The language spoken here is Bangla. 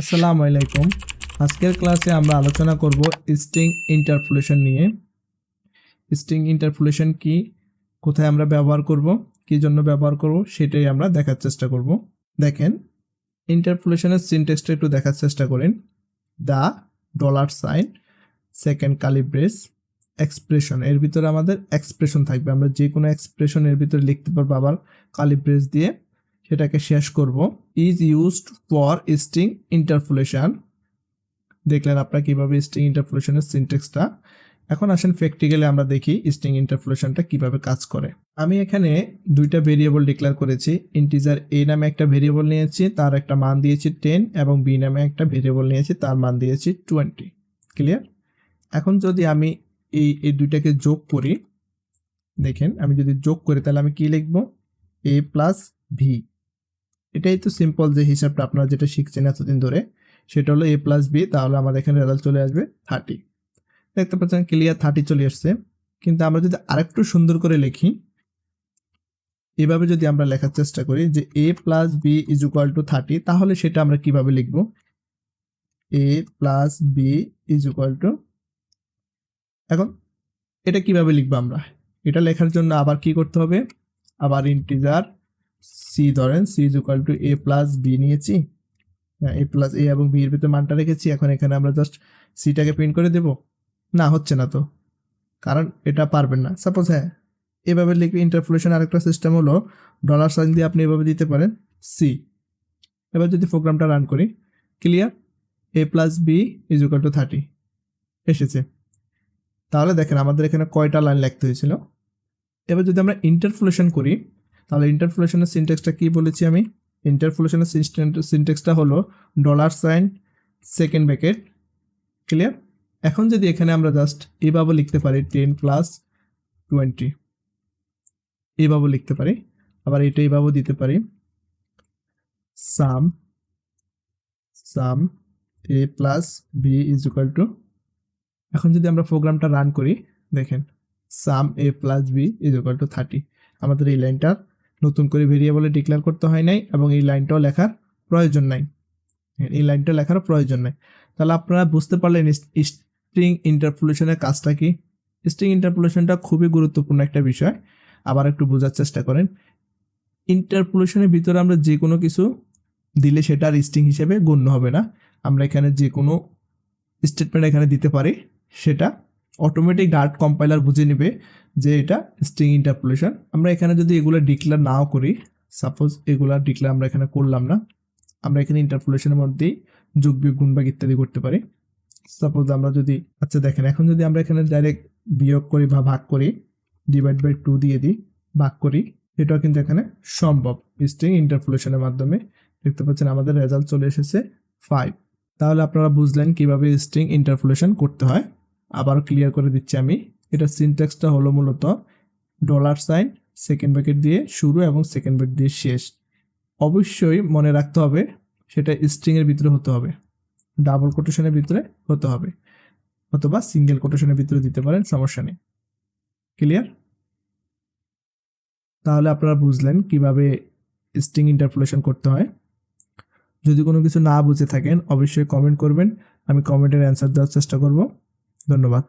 আসসালামু আলাইকুম। আজকের ক্লাসে আমরা আলোচনা করব স্ট্রিং ইন্টারপোলেশন নিয়ে। স্ট্রিং ইন্টারপোলেশন কি? কোথায় আমরা ব্যবহার করব? কি জন্য ব্যবহার করব? সেটাই আমরা দেখার চেষ্টা করব। দেখেন, ইন্টারপোলেশনের সিনটেক্সটা একটু দেখার চেষ্টা করেন। The dollar sign second curly braces expression এর ভিতরে আমাদের এক্সপ্রেশন থাকবে। আমরা যে কোনো এক্সপ্রেশন এর ভিতরে লিখতে পারব আবার কালিব্রেস দিয়ে। সেটাকে শেষ করব। Is used for string interpolation দেখলেন আপনারা কীভাবে স্ট্রিং ইন্টারপোলেশনের সিনটেক্সটা এখন আসেন প্র্যাকটিক্যালি আমরা দেখি স্ট্রিং ইন্টারপোলেশনটা কীভাবে কাজ করে। আমি এখানে দুইটা ভেরিয়েবল ডিক্লেয়ার করেছি। ইন্টিজার এ নামে একটা ভেরিয়েবল নিয়েছি, তার একটা মান দিয়েছি টেন এবং বি নামে একটা ভেরিয়েবল নিয়েছি, তার মান দিয়েছি টোয়েন্টি ক্লিয়ার এখন যদি আমি এই এই দুইটাকে যোগ করি, দেখেন আমি যদি যোগ করি তাহলে আমি কি লিখব? এ প্লাস ভি এটাই তো সিম্পল যে হিসাবটা আপনারা যেটা শিখছেন এতদিন ধরে, সেটা হলো এ প্লাস বি তাহলে আমাদের এখানে রেজাল্ট চলে আসবে থার্টি দেখতে পাচ্ছেন ক্লিয়ার থার্টি চলে আসছে কিন্তু আমরা যদি আরেকটু সুন্দর করে লিখি, এভাবে যদি আমরা লেখার চেষ্টা করি যে a plus b is equal to thirty তাহলে সেটা আমরা কীভাবে লিখব? A plus b is equal to এখন এটা কীভাবে লিখব আমরা? এটা লেখার জন্য আবার কি করতে হবে? আবার ইন্টিজার সি ধরেন c is equal to a plus b নিয়েছি। হ্যাঁ এ প্লাস এ এবং বি এর ভিতরে মানটা রেখেছি, এখন এখানে আমরা জাস্ট সিটাকে প্রিন্ট করে দেব। না, হচ্ছে না তো। কারণ এটা পারবেন না। সাপোজ হ্যাঁ এভাবে লিখবে ইন্টারফ্লেশন আরেকটা সিস্টেম হলো ডলার সাইন দিয়ে আপনি এভাবে দিতে পারেন সি এবার যদি প্রোগ্রামটা রান করি clear a plus b is equal to thirty এসেছে। তাহলে দেখেন, আমাদের এখানে কয়টা লাইন লিখতে হয়েছিল? এবার যদি আমরা ইন্টারফ্লেশন করি তাহলে ইন্টারফ্লেশনের সিনটেক্সটা কি বলেছি আমি? ইন্টারফ্লেশনের সিনটেক্সটা হলো dollar sign second bracket clear এখন যদি এখানে আমরা জাস্ট এভাবে লিখতে পারি টেন প্লাস টোয়েন্টি এভাবে লিখতে পারি। আবার এটা এভাবে দিতে পারি। Sum sum a plus b is equal to এখন যদি আমরা প্রোগ্রামটা রান করি, দেখেন sum a plus b is equal to thirty আমাদের এই লাইনটা নতুন করে ভেরিয়েবলে ডিক্লেয়ার করতে হয় নাই এবং এই লাইনটাও লেখার প্রয়োজন নাই। এই লাইনটা লেখার প্রয়োজন নাই। তাহলে আপনারা বুঝতে পারলেন স্ট্রিং ইন্টারপোলেশনের কাজটা কি? স্ট্রিং ইন্টারপোলেশনটা খুবই গুরুত্বপূর্ণ একটা বিষয়। আবার একটু বোঝার চেষ্টা করেন। ইন্টারপোলেশনের ভিতরে আমরা যে কোনো কিছু দিলে সেটা আর স্ট্রিং হিসেবে গণ্য হবে না। আমরা এখানে যে কোনো স্টেটমেন্ট এখানে দিতে পারি, সেটা অটোমেটিক ডার্ট কম্পাইলার বুঝে নেবে যে এটা স্ট্রিং ইন্টারপোলেশন আমরা এখানে যদি এগুলো ডিক্লেয়ার নাও করি সাপোজ এগুলা ডিক্লেয়ার আমরা এখানে করলাম না, আমরা এখানে ইন্টারপোলেশনের মধ্যেই যোগ বিয়োগ গুণভাগ ইত্যাদি করতে পারি। সাপোজ আমরা যদি আচ্ছা দেখেন, এখন যদি আমরা এখানে ডাইরেক্ট বিয়োগ করি বা ভাগ করি ডিভাইড বাই টু দিয়ে দিই, ভাগ করি, এটাও কিন্তু এখানে সম্ভব। স্ট্রিং ইন্টারপোলেশনের মাধ্যমে। দেখতে পাচ্ছেন আমাদের রেজাল্ট চলে এসেছে ফাইভ তাহলে আপনারা বুঝলেন কীভাবে স্ট্রিং ইন্টারপোলেশন করতে হয়। আবারও ক্লিয়ার করে দিচ্ছি আমি। এটা সিনট্যাক্সটা হলো মূলত ডলার সাইন সেকেন্ড ব্র্যাকেট দিয়ে শুরু এবং সেকেন্ড ব্র্যাকেট দিয়ে শেষ। অবশ্যই মনে রাখতে হবে, সেটা স্ট্রিংয়ের ভিতরে হতে হবে ডাবল কোটেশনের ভিতরে হতে হবে, অথবা সিঙ্গেল কোটেশনের ভিতরে দিতে পারেন, সমস্যা নেই। ক্লিয়ার তাহলে আপনারা বুঝলেন কীভাবে স্ট্রিং ইন্টারপোলেশন করতে হয়। যদি কোনো কিছু না বুঝে থাকেন, অবশ্যই কমেন্ট করবেন, আমি কমেন্টের অ্যান্সার দেওয়ার চেষ্টা করব। ধন্যবাদ।